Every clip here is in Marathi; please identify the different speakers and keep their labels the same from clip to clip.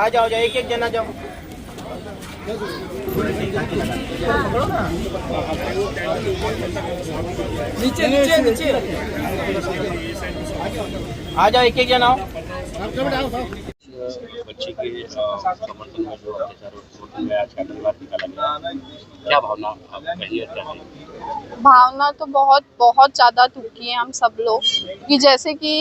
Speaker 1: आ जाओ जाओ एक एक जना जाओ।
Speaker 2: नीचे नीचे नीचे।
Speaker 1: आ जाओ एक एक जना आओ।
Speaker 3: बच्ची के समर्थन में जो अत्याचार में आज का धन्यवाद निकाला गया क्या भावना आप कहिए क्या
Speaker 4: भावना तो बहुत बहुत ज़्यादा दुखी है हम सब लोग कि जैसे कि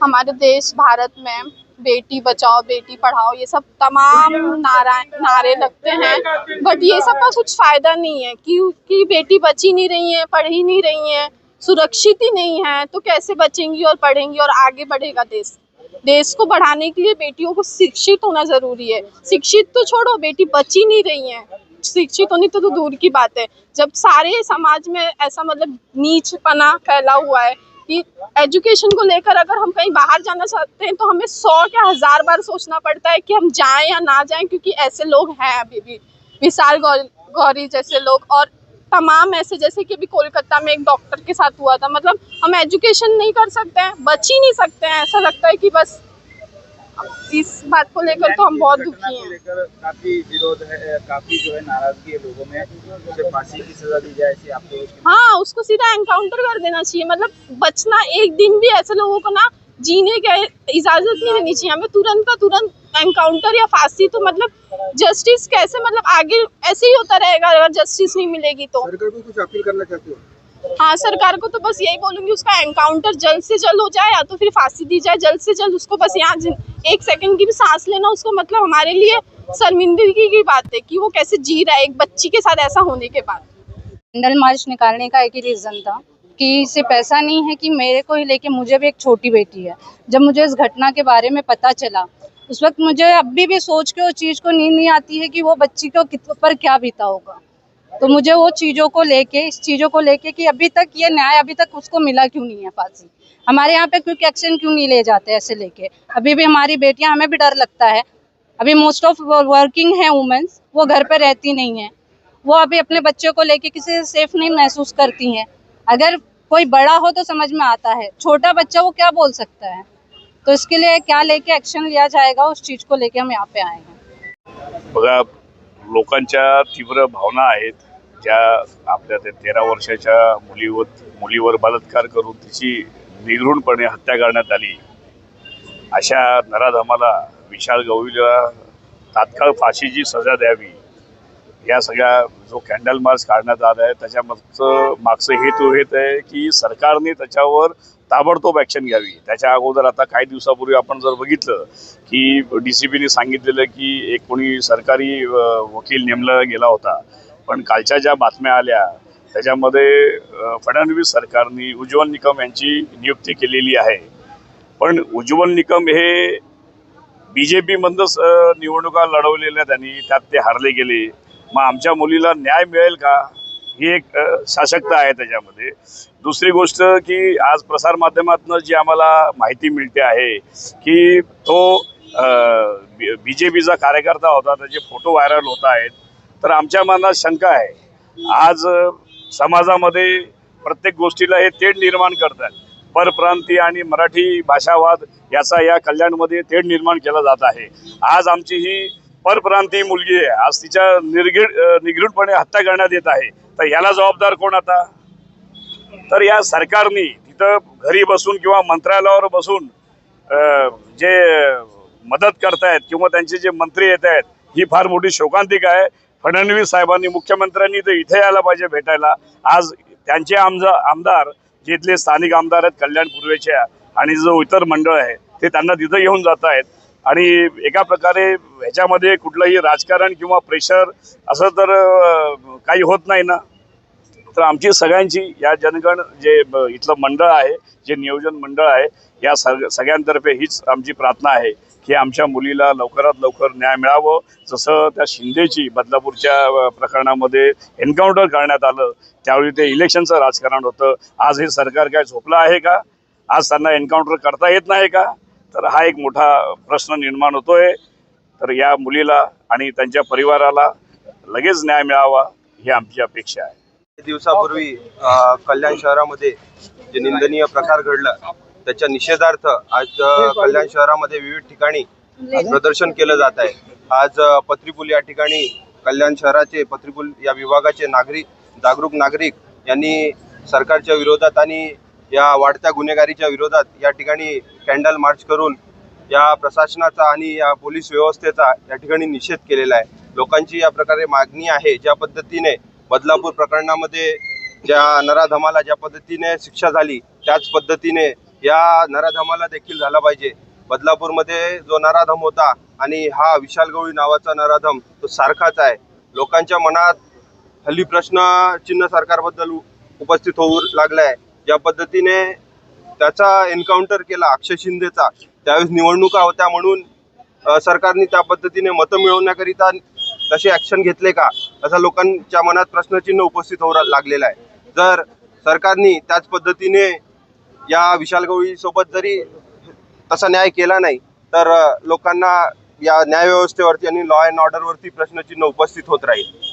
Speaker 4: हमारे देश भारत में बेटी बचाओ बेटी पढ़ाओ ये सब तमाम नारा नारे लगते हैं। बट ये सब का कुछ फ़ायदा नहीं है क्योंकि बेटी बची नहीं रही है पढ़ ही नहीं रही है सुरक्षित ही नहीं है तो कैसे बचेंगी और पढ़ेंगी और आगे बढ़ेगा देश? देश को बढ़ाने के लिए बेटियों को शिक्षित होना ज़रूरी है। शिक्षित तो छोड़ो बेटी बची नहीं रही है। शिक्षित होनी तो, तो दूर की बात है। जब सारे समाज में ऐसा मतलब नीचपना फैला हुआ है कि एजुकेशन को लेकर अगर हम कहीं बाहर जाना चाहते हैं तो हमें सौ या हज़ार बार सोचना पड़ता है कि हम जाएँ या ना जाएँ क्योंकि ऐसे लोग हैं अभी भी। विशाल गौर, जैसे लोग और तमाम ऐसे जैसे कि अभी कोलकाता में एक डॉक्टर के साथ हुआ था। मतलब हम एजुकेशन नहीं कर सकते हैं बच ही नहीं सकते हैं। ऐसा लगता है कि बस इस बात को लेकर तो हम बहुत दुखी हैं।
Speaker 5: काफ़ी विरोध है काफ़ी जो है नाराज़गी है लोगों में। उसे फांसी की सजा दी जाए ऐसी आपको
Speaker 4: हाँ उसको सीधा एनकाउंटर कर देना चाहिए। मतलब बचना एक दिन भी ऐसे लोगों को ना जीने की इजाज़त नहीं देनी चाहिए। हमें तुरंत का तुरंत एनकाउंटर या फांसी तो मतलब जस्टिस कैसे मतलब आगे ऐसे ही होता रहेगा अगर जस्टिस नहीं मिलेगी तो।
Speaker 5: सरकार को कुछ अपील करना चाहती हो?
Speaker 4: हाँ सरकार को तो बस यही बोलूँगी, उसका एनकाउंटर जल्द से जल्द हो जाए, या तो फिर फांसी दी जाए, जल्द से जल्द उसको बस यहाँ एक सेकंड की भी सांस लेना, उसको मतलब हमारे लिए शर्मिंदगी की बात है कि वो कैसे जी रहा है एक बच्ची के साथ ऐसा होने के बाद।
Speaker 6: कैंडल मार्च निकालने का एक ही रीज़न था कि इससे पैसा नहीं है कि मेरे को ही लेके मुझे भी एक छोटी बेटी है। जब मुझे इस घटना के बारे में पता चला, उस वक्त मुझे अभी भी सोच के उस चीज़ को नींद नहीं आती है कि वो बच्ची को पर क्या बीता होगा। तो मुझे वो चीज़ों को लेके, इस चीज़ों को लेके कि अभी तक ये न्याय, अभी तक उसको मिला क्यों नहीं है फांसी? हमारे यहाँ पे क्विक एक्शन क्यों नहीं ले जाते ऐसे लेके? अभी भी हमारी बेटियाँ, हमें भी डर लगता है। अभी मोस्ट ऑफ़ वर्किंग है वुमेन्स वो घर पे रहती नहीं है। वो अभी अपने बच्चों को लेके किसी से सेफ़ नहीं महसूस करती हैं। अगर कोई बड़ा हो तो समझ में आता है। छोटा बच्चा वो क्या बोल सकता है? तो इसके लिए क्या लेके एक्शन लिया जाएगा, उस चीज़ को लेके हम यहाँ पे आए हैं।
Speaker 3: लोकांच्या तीव्र भावना आहेत ज्या आपल्या ते तेरा वर्षाच्या मुलीवर मुलीवर बलात्कार करून तिची निघृणपणे हत्या करण्यात आली. अशा नराधमाला विशाल गवळीला तात्काळ फाशीची सजा द्यावी. या सगळ्या जो कॅन्डल मार्च काढण्यात आला आहे त्याच्यामागचं मागचं हेतू हेत आहे की सरकारने त्याच्यावर ताबडतोब ॲक्शन घ्यावी. त्याच्या अगोदर आता काही दिवसापूर्वी आपण जर बघितलं की डी सी बीने सांगितलेलं की एक कोणी सरकारी वकील नेमला गेला होता. पण कालच्या ज्या बातम्या आल्या त्याच्यामध्ये फडणवीस सरकारने उज्ज्वल निकम यांची नियुक्ती केलेली आहे. पण उज्ज्वल निकम हे बी जे पीमधनंच निवडणुका लढवलेल्या त्यांनी त्यात ते हारले गेले. मग आमच्या मुलीला न्याय मिळेल का? ही एक अ, आहे त्याच्यामध्ये. दुसरी गोष्ट की आज प्रसारमाध्यमातून जी आम्हाला माहिती मिळते आहे की तो बी जे पीचा कार्यकर्ता होता त्याचे फोटो व्हायरल होत आहेत तर आमच्या मनात शंका आहे. आज समाजामध्ये प्रत्येक गोष्टीला हे तेढ निर्माण करतात. परप्रांती आणि मराठी भाषावाद याचा या कल्याणमध्ये तेढ निर्माण केला जात आहे. आज आमची ही परप्रांती मुलगी आहे. आज तिच्या निर्घिड अ, निगृढपणे हत्या करण्यात येत आहे. तर याला जबाबदार कोण आता? तर या सरकारने तिथं घरी बसून किंवा मंत्रालयावर बसून जे मदत करतायत किंवा त्यांचे जे मंत्री येत आहेत ही फार मोठी शोकांतिका आहे. फडणवीस साहेबांनी मुख्यमंत्र्यांनी तर इथे यायला पाहिजे भेटायला. आज त्यांचे आमदार आमदार जे इथले स्थानिक आमदार आहेत कल्याण पूर्वेच्या आणि जो इतर मंडळ आहे ते त्यांना तिथं येऊन जात आहेत आणि एका प्रकारे ह्याच्यामध्ये कुठलंही राजकारण किंवा प्रेशर असं तर काही होत नाही ना. तर आमची सगळ्यांची या जनगण जे इथलं मंडळ आहे जे नियोजन मंडळ आहे या सग सगळ्यांतर्फे हीच आमची प्रार्थना आहे की आमच्या मुलीला लवकरात लवकर न्याय मिळावं. जसं त्या शिंदेची बदलापूरच्या प्रकरणामध्ये एन्काउंटर करण्यात आलं त्यावेळी ते इलेक्शनचं राजकारण होतं. आज हे सरकार काय झोपलं आहे का? आज त्यांना एन्काउंटर करता येत नाही का? तर हा एक मोठा प्रश्न निर्माण होतोय. तर या मुलीला आणि त्यांच्या परिवाराला लगेच न्याय मिळावा ही आमची अपेक्षा आहे.
Speaker 5: दिवसापूर्वी कल्याण शहरामध्ये जे निंदनीय प्रकार घडला
Speaker 7: त्याच्या निषेधार्थ आज कल्याण शहरामध्ये विविध ठिकाणी प्रदर्शन केलं जात आहे. आज पत्रीपूल या ठिकाणी कल्याण शहराचे पत्रीपूल या विभागाचे नागरिक जागरूक नागरिक यांनी सरकारच्या विरोधात आणि या वाढत्या गुन्हेगारीच्या विरोधात या ठिकाणी कॅन्डल मार्च करून या प्रशासनाचा आणि या पोलीस व्यवस्थेचा या ठिकाणी निषेध केलेला आहे. लोकांची या प्रकारे मागणी आहे ज्या पद्धतीने बदलापूर प्रकरणामध्ये ज्या नराधमाला ज्या पद्धतीने शिक्षा झाली त्याच पद्धतीने या नराधमाला देखील झाला पाहिजे. बदलापूरमध्ये जो नराधम होता आणि हा विशाल गवळी नावाचा नराधम तो सारखाच आहे. लोकांच्या मनात हल्ली प्रश्न चिन्ह सरकारबद्दल उपस्थित होऊ लागलाय. ज्या पद्धतीने त्याचा एन्काउंटर केला अक्षय शिंदेचा. त्यावेळेस निवडणुका होत्या म्हणून सरकारने त्या पद्धतीने मतं मिळवण्याकरिता तसे ॲक्शन घेतले का? असा लोकांच्या मनात प्रश्नचिन्ह उपस्थित होऊ लागलेला आहे. जर सरकारने त्याच पद्धतीने या विशाल गवळीसोबत जरी तसा न्याय केला नाही तर लोकांना या न्यायव्यवस्थेवरती आणि लॉ अँड ऑर्डरवरती प्रश्नचिन्ह उपस्थित होत राहील.